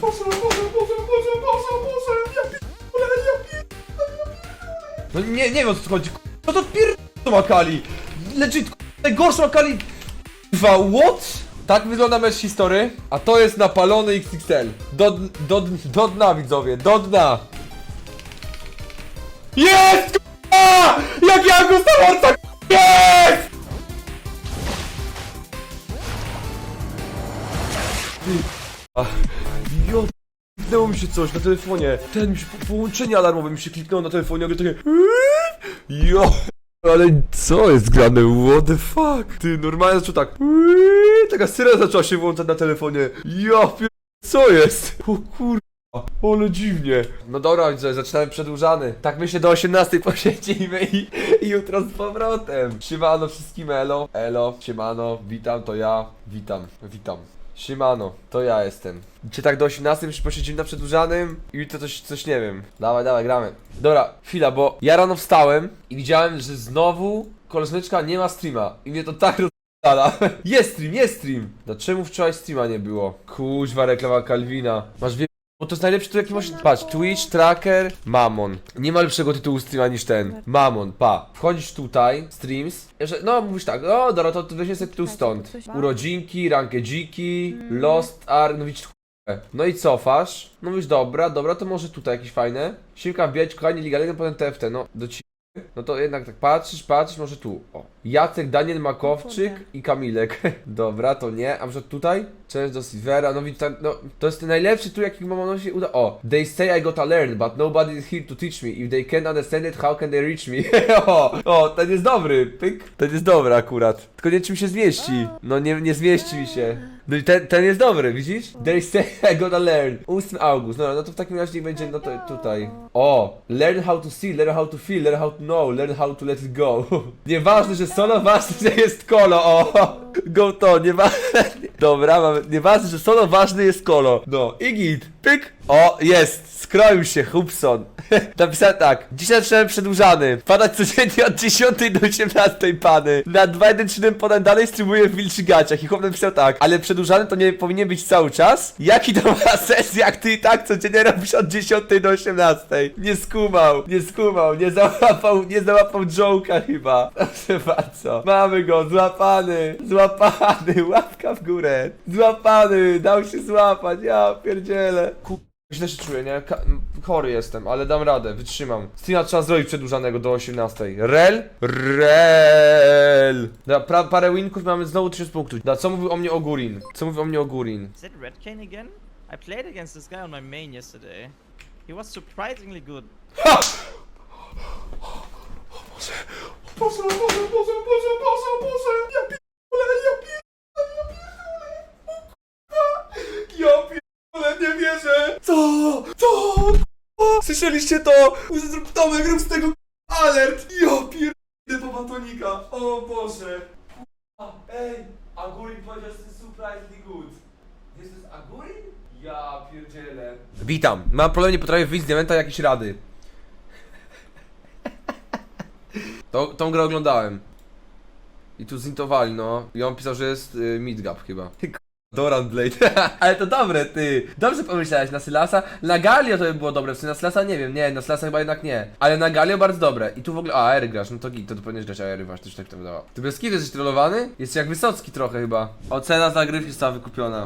Boże, Boże, Boże, Boże, Boże, Boże, ja pierdolę, ja pierdolę. No nie, nie wiem o co tu chodzi, no to pierdolę Makali. Legit, najgorsza Makali. Dwa, what? Tak wygląda mecz history, a to jest napalony XXL. Do, do, do dna widzowie, do dna. Jest! Jak ja go tak jest! Jo, kliknęło mi się coś na telefonie. Ten mi się po- połączenie alarmowe mi się kliknęło na telefonie, nagle takie. Jo. Ale co jest grane? What the fuck? Ty, normalnie zaczął tak. Taka syrena zaczęła się włączać na telefonie. Ja pier... Co jest? O kur... Ale dziwnie. No dobra, widzę, zaczynamy przedłużany. Tak myślę do 18 posiedzimy i, i jutro z powrotem. Siemano wszystkim, elo. Elo, siemano, witam, to ja. Witam, witam. Siemano, to ja jestem. Czy tak do 18 już posiedzimy na przedłużanym i jutro coś, coś nie wiem. Dawaj, dawaj, gramy. Dobra, chwila, bo ja rano wstałem i widziałem, że znowu koleżaneczka nie ma streama. I mnie to tak roz... Jest stream, jest stream! Dlaczego wczoraj streama nie było? Kuźwa, reklama Kalwina. Masz wie... Bo to jest najlepszy tytuł jaki możesz... Patrz, Twitch, Tracker, Mamon. Nie ma lepszego tytułu streama niż ten. Mamon, pa. Wchodzisz tutaj, streams, że, no mówisz tak, o dobra, to, to weźmy sobie tytuł stąd. Urodzinki, rankę dziki, Lost Ark, no widzisz. No i cofasz, no mówisz dobra, dobra, to może tutaj jakieś fajne. Siłka wbijać, kochanie, Liga Legend, potem TFT, no do ci... No to jednak tak patrzysz, patrzysz, może tu. O. Jacek, Daniel Makowczyk i Kamilek. Dobra, to nie. A może tutaj? Część do Silvera, no tak, no to jest ten najlepszy tu, jaki Mamono się uda. O, they say I gotta learn, but nobody is here to teach me. If they can't understand it, how can they reach me? o, o, ten jest dobry, pyk. Ten jest dobry akurat. Tylko nie wiem, czy mi się zmieści. No nie, nie zmieści mi się. No i ten, ten jest dobry, widzisz? They say I gotta learn. 8 august. No, no to w takim razie niech będzie, no to tutaj. O, learn how to see, learn how to feel, learn how to know, learn how to let it go. Nieważne, że solo, ważne, że jest kolo. O, go to, nieważne. Dobra, mamy, nieważne, że solo, ważny jest kolo. No, i git, pyk. O, jest, skroił się, Hubson. Napisałem tak, dzisiaj zacząłem przedłużany. Padać codziennie od 10 do 18 pany. Na 2.1.7 podam dalej streamuję w wilczych gaciach. I chłop napisał tak, ale przedłużany to nie powinien być cały czas? Jaki to ma sens, jak ty i tak codziennie robisz od 10 do 18? Nie skumał, nie skumał, nie załapał, nie załapał joke'a chyba. Proszę bardzo. Mamy go, złapany, złapany, łapka w górę. Złapany, dał się złapać, ja pierdzielę. Ku... Źle się czuję, nie? Ka chory jestem, ale dam radę, wytrzymam. Streama trzeba zrobić przedłużanego do 18. Rel? Rel! Da, pra, parę winków mamy znowu 1000 punktów. Da, co mówił o mnie Ogurin? Co mówił o mnie Ogurin? Is that Red Kane again? I played against this guy on my main yesterday. He was surprisingly good. Ha! Boże, Boże, Boże, Boże, Boże, Boże, Boże, ja pierdolę, ja pierdolę, ja pierdolę, o kurwa, ja pierdolę, nie wierzę, co, co, kurwa, słyszeliście to, Zrób Tomek, rób z tego alert, ja pierdolę po batonika, o Boże, kurwa, ej, Agurin powiedział, że to jest surprisingly good, to jest Agurin? Ja pierdzielę. Witam. Mam problem, nie potrafię wyjść z diamenta jakieś rady. To, tą grę oglądałem. I tu zintowali, no. I on pisał, że jest y, Midgap chyba. Doran Blade. Ale to dobre, ty. Dobrze pomyślałeś na Sylasa. Na Galio to by było dobre, w sumie na Sylasa nie wiem, nie, na Sylasa chyba jednak nie. Ale na Galio bardzo dobre. I tu w ogóle, a, AR grasz, no to git, to tu powinieneś grać AR właśnie, też tak to wydawało. Ty bez kiedy jesteś trollowany? Jest jak Wysocki trochę chyba. Ocena za gry została wykupiona.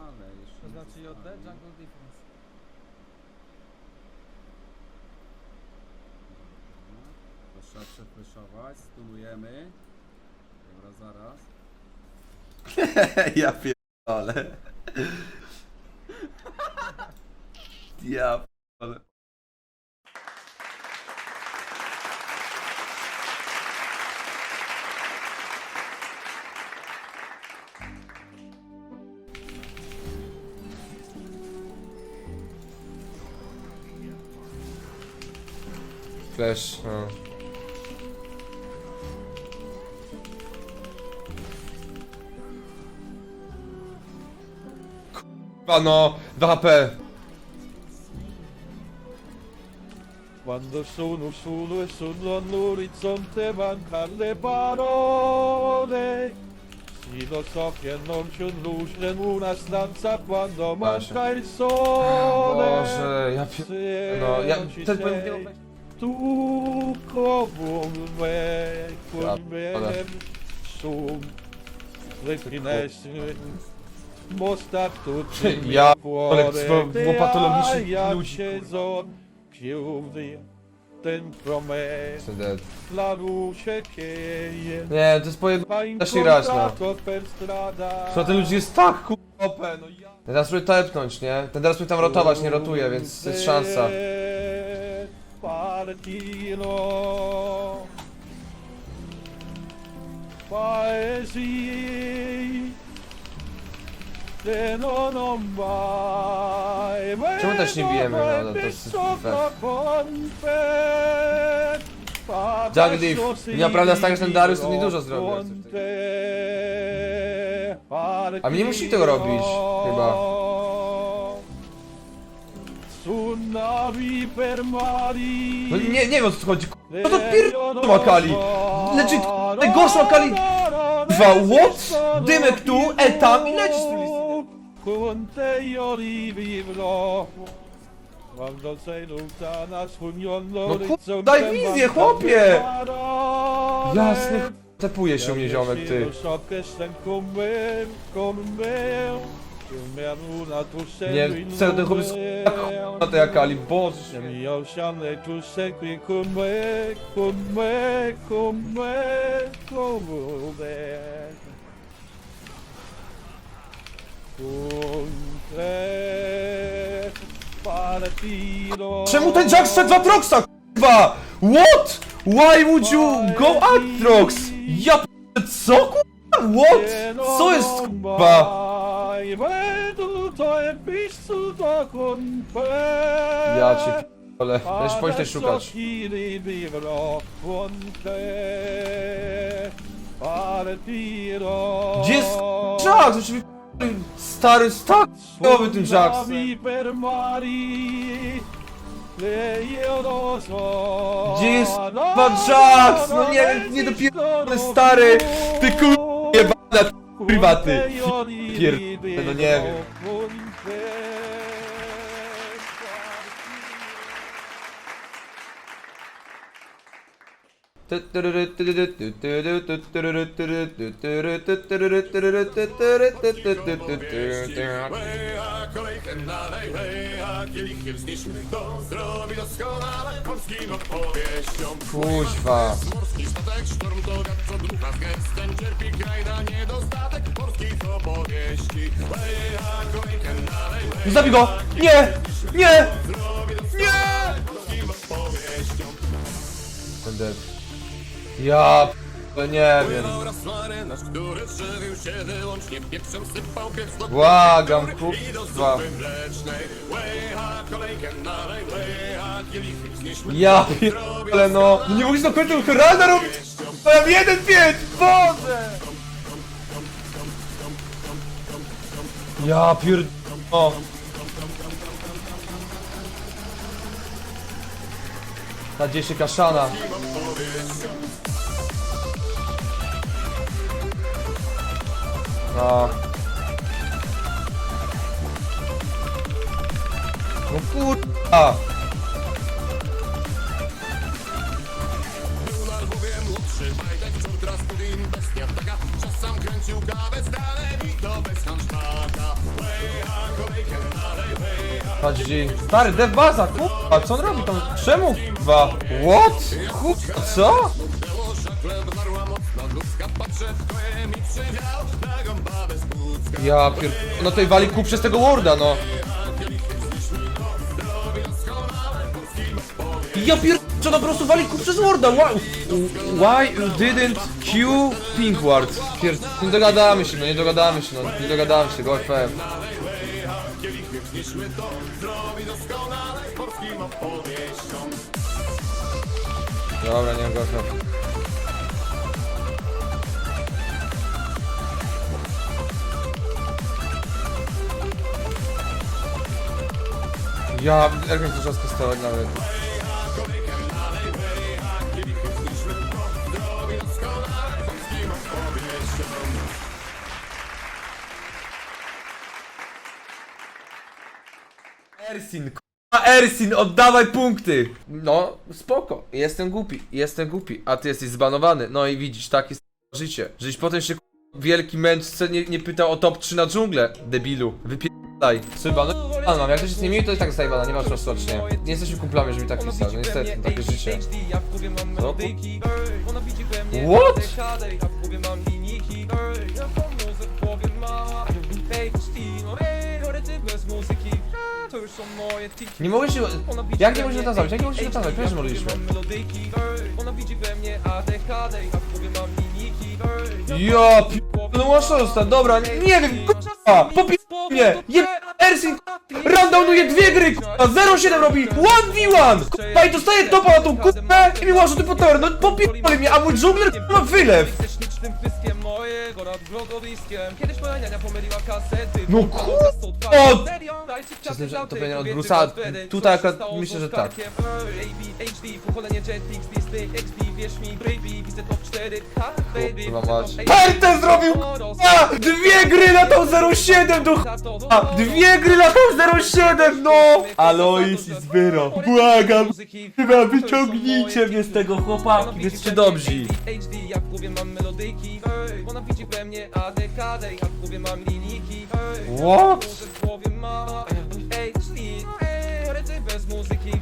Ale jeszcze To znaczy JD Jungle Defense. to trzeba przefreszować, stulujemy. Dobra, zaraz. ja pierdolę. Ja pierdolę. Flash, no. Kurwa no, 2 HP. Quando sono solo e sono all'orizzonte le parole Y lo so che non c'è luce in una stanza quando manca il sole. Boże, ja pier... Se No, ja... non ci Ten sei. Tu con me, Ja con me, pierdolę. su le finestre, il mio Ja ale co było patologicznych ludzi, Jestem dead. la luce che Nie, to jest poje... ha Da się grać, no. strada. Co ten ludzi jest tak ku... OP, no ja... Teraz spróbuję tepnąć, nie? Ten teraz mnie tam rotować, nie rotuje, więc jest szansa. Partino Paesi Czemu też nie bijemy? No, no, to jest Leaf, naprawdę tak, że ten Darius to niedużo zrobił, jak coś A my nie musimy tego robić, chyba. No nie, nie wiem o co chodzi, No to pierdolą Akali! Legit, najgorsza Akali! Dwa, what? Dymek tu, e tam i lecisz z listem. Con te io rivivrò Quando sei lontana sul No ku- daj wizję, chłopie! Jasny ch... Tepuje się mnie ziomek, ty. Nie, serio, ten chłopiec jak na tej Akali, boże Le Czemu ten Jack szedł w Atroxa, kurwa? What? Why would you go Atrox? Ja p... co kurwa? What? Co jest te. Ja cię p***ole, też szukać. te. Partirò. Gdzie jest Jack? Mi Stary, stary, nowy ten Jack. Navi per mari. Io lo so. Gdzie jest pan Jax? No nie, nie dopiero stary. Ty kur... jebana prywaty. Pierdolę, no nie wiem. Kolejkę dalej, leja, kielichy wznieśmy To zrobi doskonale polskim Kuźwa. Morski statek, sztorm to wiatr, co ducha z gestem Cierpi kraj na niedostatek polskich opowieści Leja, kolejkę dalej, leja, Zabij go! Nie! Nie! Nie! polskim opowieścią Ten dead. Ja p... nie wiem. Błagam, kielichy wznieśmy Ja pierdolę no. Nie się do końca Heralda robić! Mam jeden pięć! Boże! Ja pierd... O. Ta gdzieś się kaszana. No. No kurwa! Był na Lwowie młodszy Bajtek, wczór Rasputin, bestia taka Czasem kręcił kawę z danem i to bez hansztaka Leja, kolejkę dalej, Patrz. Stary, kurwa, co on robi tam? Czemu? Kurwa. What? Kurwa, co? Mocno Patrzę w Na płucka Ja pier... No tej wali kup przez tego Worda, no. Ja pier... Co po prostu wali kup przez Worda, why... Why you didn't Q Pink Ward? Pier... Nie dogadamy się, no nie dogadamy się, no nie dogadamy się, go FM. Dobra, nie wiem, Ja, jak mnie zaczęła skostować nawet. Ersin, k***a Ersin, oddawaj punkty! No, spoko, jestem głupi, jestem głupi, a ty jesteś zbanowany. No i widzisz, takie jest życie. Żeś potem się k***a, wielki mędrce nie, nie pytał o top 3 na dżunglę, debilu. Wypie... Wypierdaj. Syba, no a mam, jak ktoś jest niemiły, to i tak zostaje bana, nie masz rozsąd, czy nie. Nie jesteśmy kumplami, żeby mi tak pisać, no niestety, takie życie. Co? What? Nie mogę się... Jak nie możesz to zrobić? Jak nie możesz to zrobić? Przecież mogliśmy. Ja pi... No masz dobra, nie, nie wiem, k***a, popie... mnie, je... Ersin, rundownuje dwie gry, k***a, 0,7 robi, 1v1, k***a, i dostaje topa na tą k***a i mi łażą ty po tower, no popie... mnie, a mój dżungler ma wylew. No k***a, Czasem, że to powinien od Brusa, tutaj akurat myślę, że tak. Kurwa mać. Pertę zrobił, k***a, dwie gry na tą 0,7 do ch**a, dwie gry na tą 0,7, no. Alois i Zbyro, błagam, chyba wyciągnijcie mnie z tego chłopaki, jesteście dobrzy. HD, jak w głowie mam melodyjki mnie ADHD, jak w głowie mam linijki. Ej, What? Może w głowie ma ej, ryty bez muzyki.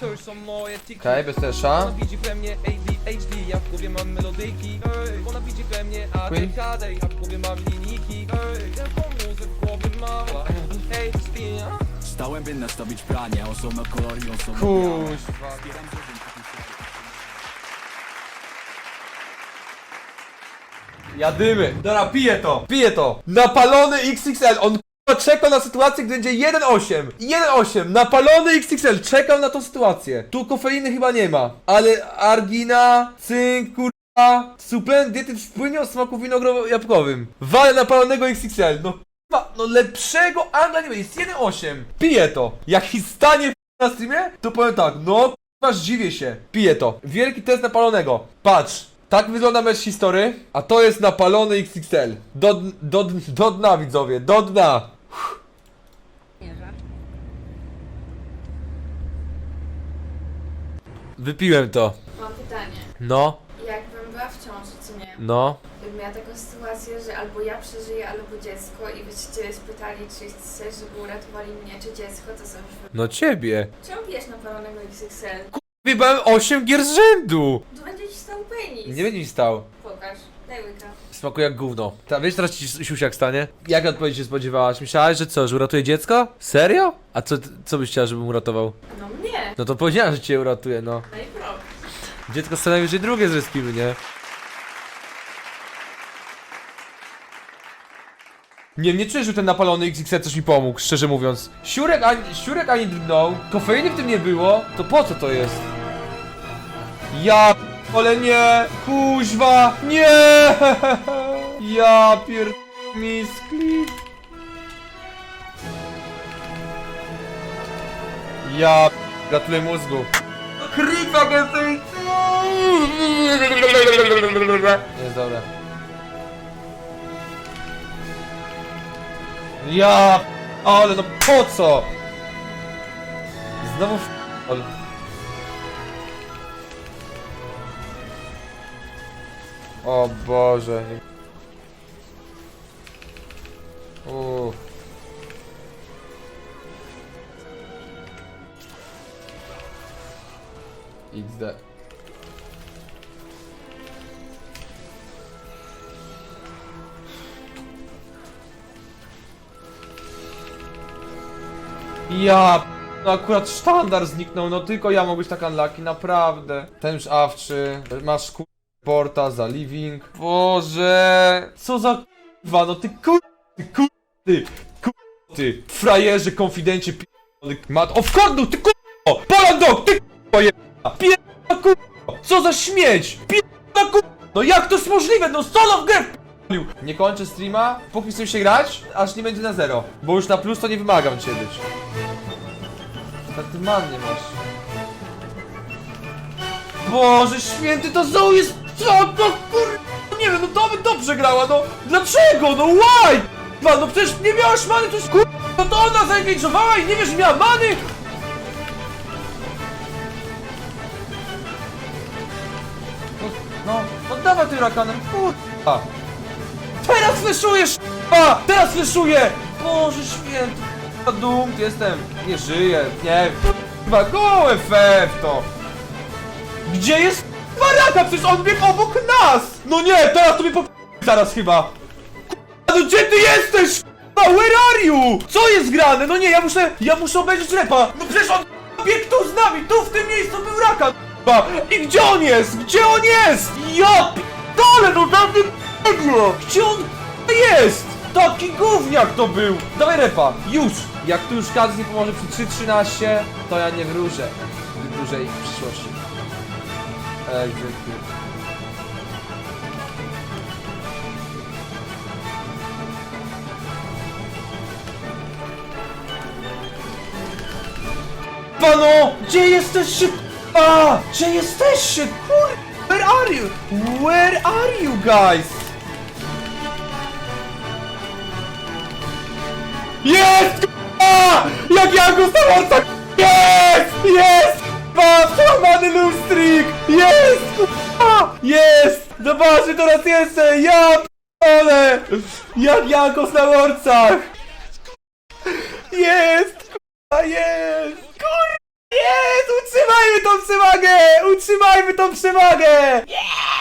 To już są moje tiki. Okej, bez tesza. Ona widzi we mnie ADHD, jak w głowie mam melodyjki ej, Ona widzi we mnie Queen. ADHD, jak w głowie mam linijki. Ej, Jaką muzę w głowie ma. HD, Stałem by nastawić pranie, osobno kolor i osobno Kuźwa. Jadymy. Dobra, piję to. Piję to. Napalony XXL. On k***a, czekał na sytuację, gdy będzie 1.8. 1.8. Napalony XXL. Czekał na tą sytuację. Tu kofeiny chyba nie ma. Ale argina, cynk, kurwa. Suplement diety w płynie o smaku winogro-jabłkowym. Wale napalonego XXL. No k***a, no lepszego angla nie ma. Jest 1.8. Piję to. Jak stanie na streamie, to powiem tak, no k***a, zdziwię się. Piję to. Wielki test napalonego. Patrz. Tak wygląda mecz history, a to jest napalony XXL. Do, do, do dna widzowie, do dna. Wypiłem to. Mam pytanie. No, Jakbym była w ciąży, co nie? no. Gdybym miała taką sytuację, że albo ja przeżyję, albo dziecko i byście spytali, czy chcesz, żeby uratowali mnie, czy dziecko, to są już wy... No ciebie. Czemu pijesz napalonego XXL? Wybałem 8 gier z rzędu. Tu będzie stał penis. Nie będzie mi stał. Pokaż. Daj łyka. Smakuje jak gówno. Ta, wiesz teraz ci siusiak stanie? Jak odpowiedzi się spodziewałaś? Myślałaś, że co, że uratuje dziecko? Serio? A co, co byś chciała, żebym uratował? No mnie. No to powiedziałem, że cię uratuje, no. No i. Dziecko co najwyżej drugie zrespimy, nie? Nie, nie czuję, że ten napalony XXL coś mi pomógł, szczerze mówiąc. Siurek ani, siurek ani drgnął, kofeiny w tym nie było, to po co to jest? Ja ale nie, kuźwa, nie! Ja pier... misklik. Ja... Gratuluję mózgu. Kripa gęstej... Jest dobra. Ja... Ale no po co? Znowu f... O Boże. Uff. XD. Ja... No akurat sztandar zniknął, no tylko ja być tak unlucky, naprawdę. Ten już awczy, masz ku... porta za living. Boże... Co za k***wa, no ty kur... Ty kur... Ty... Kur... Ty... Frajerze, konfidencie, p... Mat... O wkordu, ty kur... Polandok, ty kur... je... Pierdolona kur... Co za śmieć! Pierdolona kur... No jak to jest możliwe? No solo w grę p***lił. Nie kończę streama, póki chcę się grać, aż nie będzie na zero. Bo już na plus to nie wymagam cię być. Tak ty man nie masz. Boże święty, to Zoe jest... Co to kur... Nie wiem, no to by dobrze grała, no... Dlaczego? No why? No przecież nie miałaś many, to jest kur... No to ona zaengage'owała i nie wiesz, miała many! No, no dawaj tym rakanem, kurwa! Teraz fleszujesz, kurwa! Teraz fleszuję! Boże święty, kurwa, dum, jestem, nie żyję, nie Kurwa, go FF to! Gdzie jest Baraka? Przecież on biegł obok nas! No nie, teraz to mnie po... zaraz chyba! Kurwa, no gdzie ty jesteś? Kurwa, where are you? Co jest grane? No nie, ja muszę, ja muszę obejrzeć repa! No przecież on biegł tu z nami, tu w tym miejscu był Raka! kurwa. I gdzie on jest? Gdzie on jest? Ja p***dolę, no tam nie p***ło! Gdzie on k***a, jest? Taki gówniak to był! Dawaj repa, już! Jak tu już każdy nie pomoże przy 3.13, to ja nie wróżę zbyt dłużej w przyszłości. Execute. Pano! Gdzie jesteście? A! Gdzie jesteście? Kur... Where are you? Where are you guys? Jest! A! Jak ja go samorca! Jest! Jest! Kurwa, przełamany lustrik! Jest! Kurwa! Jest! Zobaczcie teraz jeszcze! Ja p***ole! Jak Jankos na łorcach! Jest! Kurwa, jest! Kurwa, jest! Utrzymajmy tą przewagę! Utrzymajmy tą przewagę! Jest!